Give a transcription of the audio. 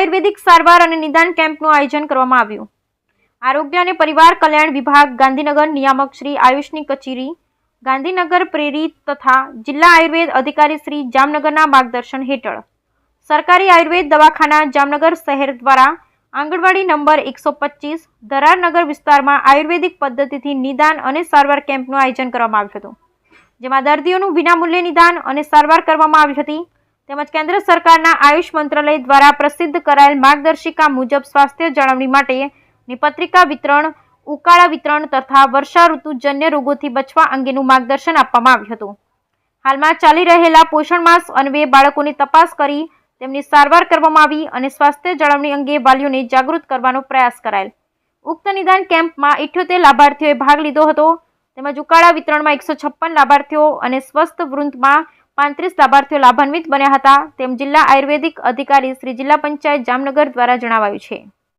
આયુર્વેદિક સારવાર અને નિદાન કેમ્પનું આયોજન કરવામાં આવ્યું. આરોગ્ય અને પરિવાર કલ્યાણ વિભાગ ગાંધીનગર નિયામક શ્રી આયુષની કચેરી, ગાંધીનગર પ્રેરિત તથા જિલ્લા આયુર્વેદ અધિકારી શ્રી જામનગરના માર્ગદર્શન હેઠળ. સરકારી આયુર્વેદ દવાખાના જામનગર શહેર દ્વારા આંગણવાડી નંબર એકસો પચીસ ધરારનગર વિસ્તારમાં આયુર્વેદિક પદ્ધતિથી નિદાન અને સારવાર કેમ્પનું આયોજન કરવામાં આવ્યું હતું. જેમાં દર્દીઓનું વિનામૂલ્યે નિદાન અને સારવાર કરવામાં આવી હતી. તેમજ કેન્દ્ર સરકારના આયુષ મંત્રાલય દ્વારા પ્રસિદ્ધ કરાયેલ માર્ગદર્શિકા મુજબ સ્વાસ્થ્ય જાળવણી માટેની પત્રિકા વિતરણ, ઉકાળા વિતરણ તથા વર્ષા ઋતુજન્ય રોગોથી બચવા અંગેનું માર્ગદર્શન આપવામાં આવ્યું હતું. હાલમાં ચાલી રહેલા પોષણ માસ અન્વયે બાળકોની તપાસ કરી તેમની સારવાર કરવામાં આવી અને સ્વાસ્થ્ય જાળવણી અંગે વાલીઓને જાગૃત કરવાનો પ્રયાસ કરાયેલ. ઉક્ત નિદાન કેમ્પમાં ઇઠ્યોતેર લાભાર્થીઓએ ભાગ લીધો હતો. તેમજ ઉકાળા વિતરણમાં એકસો છપ્પન લાભાર્થીઓ અને સ્વસ્થ વૃંદમાં પાંત્રીસ લાભાર્થીઓ લાભાન્વિત બન્યા હતા, તેમ જિલ્લા આયુર્વેદિક અધિકારી શ્રી જિલ્લા પંચાયત જામનગર દ્વારા જણાવાયું છે.